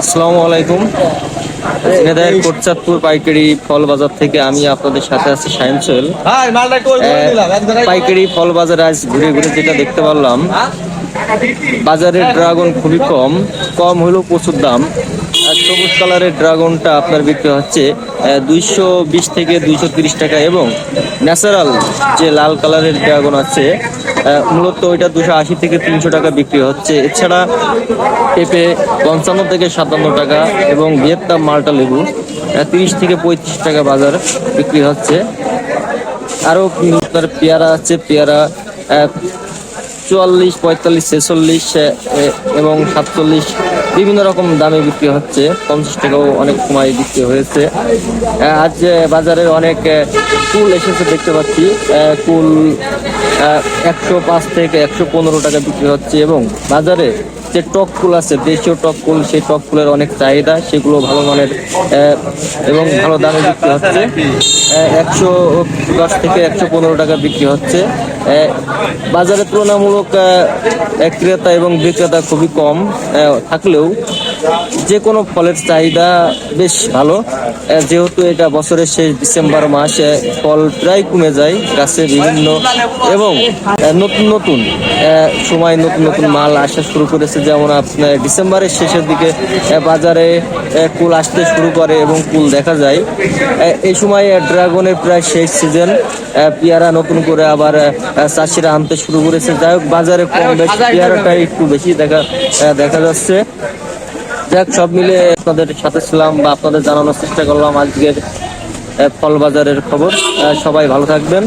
আসসালামু আলাইকুম। ঝিনাইদহের কোটচাঁদপুর পাইকারি ফল বাজার থেকে আমি আপনাদের সাথে আছি শাহিন সোহেল। পাইকারি ফল বাজারে আজ ঘুরে ঘুরে যেটা দেখতে পারলাম বাজারের ড্রাগন খুবই কম কম হলেও প্রচুর দাম। আর সবুজ কালারের ড্রাগনটা আপনার বিক্রি হচ্ছে দুইশো বিশ থেকে দুইশো তিরিশ টাকা এবং ন্যাচারাল যে লাল কালারের ড্রাগন আছে মূলত ওইটা দুশো আশি থেকে তিনশো টাকা বিক্রি হচ্ছে। এছাড়া পেঁপে পঞ্চান্ন থেকে সাতান্ন টাকা এবং ভিয়েতনাম মালটা লেবু তিরিশ থেকে পঁয়ত্রিশ টাকা বাজার বিক্রি হচ্ছে। আরও পেয়ারা আছে, পেয়ারা চুয়াল্লিশ, পঁয়তাল্লিশ, ছেচল্লিশ এবং সাতচল্লিশ বিভিন্ন রকম দামে বিক্রি হচ্ছে। পঞ্চাশ টাকাও অনেক সময় বিক্রি হয়েছে। আজ বাজারে অনেক কুল এসেছে দেখতে পাচ্ছি। কুল একশো পাঁচ থেকে একশো পনেরো টাকা বিক্রি হচ্ছে এবং বাজারে যে টক ফুল আছে, দেশীয় টক ফুল সেই টক ফুলের অনেক চাহিদা, সেগুলো ভালো মানের এবং ভালো দামে বিক্রি হচ্ছে। একশো দশ থেকে একশো পনেরো টাকা বিক্রি হচ্ছে। বাজারে তুলনামূলক ক্রেতা এবং বিক্রেতা খুবই কম থাকলেও যে কোনো ফলের চাহিদা বেশ ভালো। যেহেতু এটা বছরের শেষ ডিসেম্বর মাস ফল প্রায় কমে যায় গাছে বিভিন্ন এবং নতুন নতুন সময় নতুন নতুন মাল আসা শুরু করেছে। যেমন আপনার ডিসেম্বরের শেষের দিকে বাজারে কুল আসতে শুরু করে এবং কুল দেখা যায়। এই সময় ড্রাগনের প্রায় শেষ সিজন। পেয়ারা নতুন করে আবার চাষিরা আনতে শুরু করেছে। যাই হোক, বাজারে কম বেশ পেয়ারাটা একটু বেশি দেখা দেখা যাচ্ছে। যাক, সব মিলে আপনাদের সাথে ছিলাম বা আপনাদের জানানোর চেষ্টা করলাম আজকের ফল বাজারের খবর। সবাই ভালো থাকবেন।